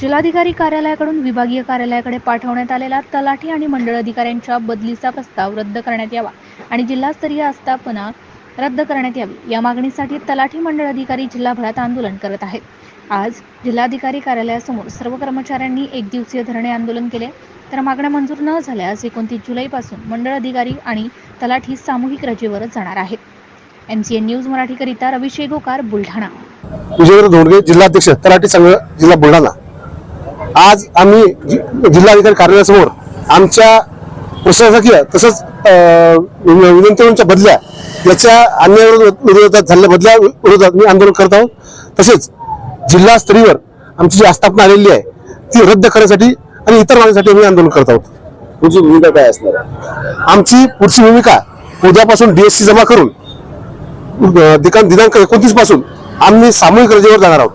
जिल्हाधिकारी कार्यालयाकडून विभागीय कार्यालयाकडे पाठवण्यात आलेला तलाठी आणि मंडळ अधिकाऱ्यांच्या बदलीचा प्रस्ताव रद्द करण्यात यावा आणि जिल्हास्तरीय आस्थापना रद्द करण्यात यावी. या मागणीसाठी तलाठी मंडळ अधिकारी जिल्हाभरात आंदोलन करत आहेत. आज जिल्हाधिकारी कार्यालयासमोर सर्व कर्मचाऱ्यांनी एक दिवसीय धरणे आंदोलन केले. तर मागण्या मंजूर न झाल्यास एकोणतीस जुलैपासून मंडळ अधिकारी आणि तलाठी सामूहिक रजेवरच जाणार आहेत. एम सी एन न्यूज मराठीकरिता रवी शेगोकार बुलढाणा. विजयवर धोंडगे जिल्हाध्यक्ष तलाठी संघ जिल्हा बुलढाणा. आज आम्ही जिल्हाधिकारी कार्यालयासमोर आमच्या प्रशासकीय तसंच विनंतीच्या बदल्या याच्या अन्य विरोधात झालेल्या बदल्या विरोधात मी आंदोलन करत आहोत. तसेच जिल्हास्तरीवर आमची जी आस्थापना आलेली आहे ती रद्द करण्यासाठी आणि इतर मागण्यासाठी आम्ही आंदोलन करत आहोत. तुमची भूमिका काय असणार? आमची पुढची भूमिका उद्यापासून डीएससी जमा करून दिनांक एकोणतीसपासून आम्ही सामूहिक रजेवर जाणार आहोत.